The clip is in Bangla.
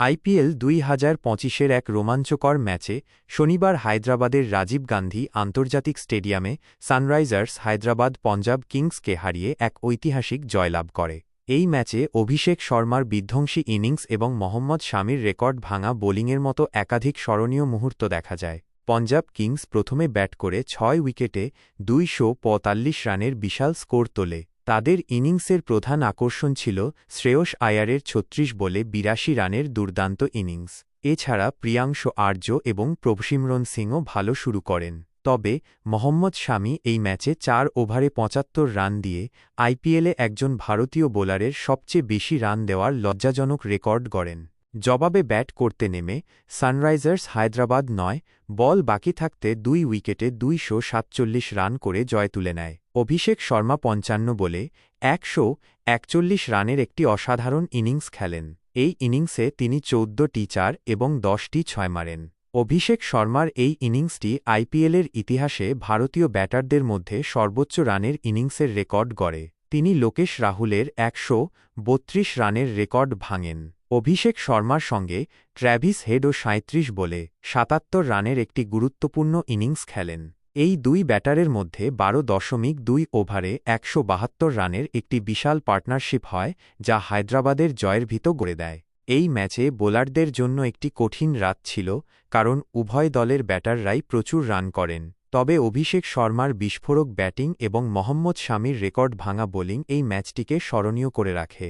আইপিএল দুই হাজার পঁচিশের এক রোমাঞ্চকর ম্যাচে শনিবার হায়দ্রাবাদের রাজীব গান্ধী আন্তর্জাতিক স্টেডিয়ামে সানরাইজার্স হায়দ্রাবাদ পঞ্জাব কিংসকে হারিয়ে এক ঐতিহাসিক জয়লাভ করে। এই ম্যাচে অভিষেক শর্মার বিধ্বংসী ইনিংস এবং মোহাম্মদ শামির রেকর্ড ভাঙা বোলিংয়ের মতো একাধিক স্মরণীয় মুহূর্ত দেখা যায়। পঞ্জাব কিংস প্রথমে ব্যাট করে ছয় উইকেটে দুইশো পঁয়তাল্লিশ রানের বিশাল স্কোর তোলে। তাদের ইনিংসের প্রধান আকর্ষণ ছিল শ্রেয়স আয়ারের ছত্রিশ বলে বিরাশি রানের দুর্দান্ত ইনিংস। এছাড়া প্রিয়াংশ আর্য এবং প্রভসিমরণ সিংও ভালো শুরু করেন। তবে মোহাম্মদ শামি এই ম্যাচে চার ওভারে পঁচাত্তর রান দিয়ে আইপিএলে একজন ভারতীয় বোলারের সবচেয়ে বেশি রান দেওয়ার লজ্জাজনক রেকর্ড গড়েন। জবাবে ব্যাট করতে নেমে সানরাইজার্স হায়দ্রাবাদ নয়, বল বাকি থাকতে দুই উইকেটে দুইশো সাতচল্লিশ রান করে জয় তুলে নেয়। অভিষেক শর্মা পঞ্চান্ন বলে একশো একচল্লিশ রানের একটি অসাধারণ ইনিংস খেলেন। এই ইনিংসে তিনি চৌদ্দটি চার এবং দশটি ছয় মারেন। অভিষেক শর্মার এই ইনিংসটি আইপিএলের ইতিহাসে ভারতীয় ব্যাটারদের মধ্যে সর্বোচ্চ রানের ইনিংসের রেকর্ড গড়ে। তিনি লোকেশ রাহুলের একশো বত্রিশ রানের রেকর্ড ভাঙেন। অভিষেক শর্মার সঙ্গে ট্র্যাভিস হেডও সাঁত্রিশ বলে সাতাত্তর রানের একটি গুরুত্বপূর্ণ ইনিংস খেলেন। এই দুই ব্যাটারের মধ্যে বারো দশমিক দুই ওভারে একশো বাহাত্তর রানের একটি বিশাল পার্টনারশিপ হয়, যা হায়দ্রাবাদের জয়ের ভিত গড়ে দেয়। এই ম্যাচে বোলারদের জন্য একটি কঠিন রাত ছিল, কারণ উভয় দলের ব্যাটাররাই প্রচুর রান করেন। তবে অভিষেক শর্মার বিস্ফোরক ব্যাটিং এবং মোহাম্মদ শামির রেকর্ড ভাঙা বোলিং এই ম্যাচটিকে স্মরণীয় করে রাখে।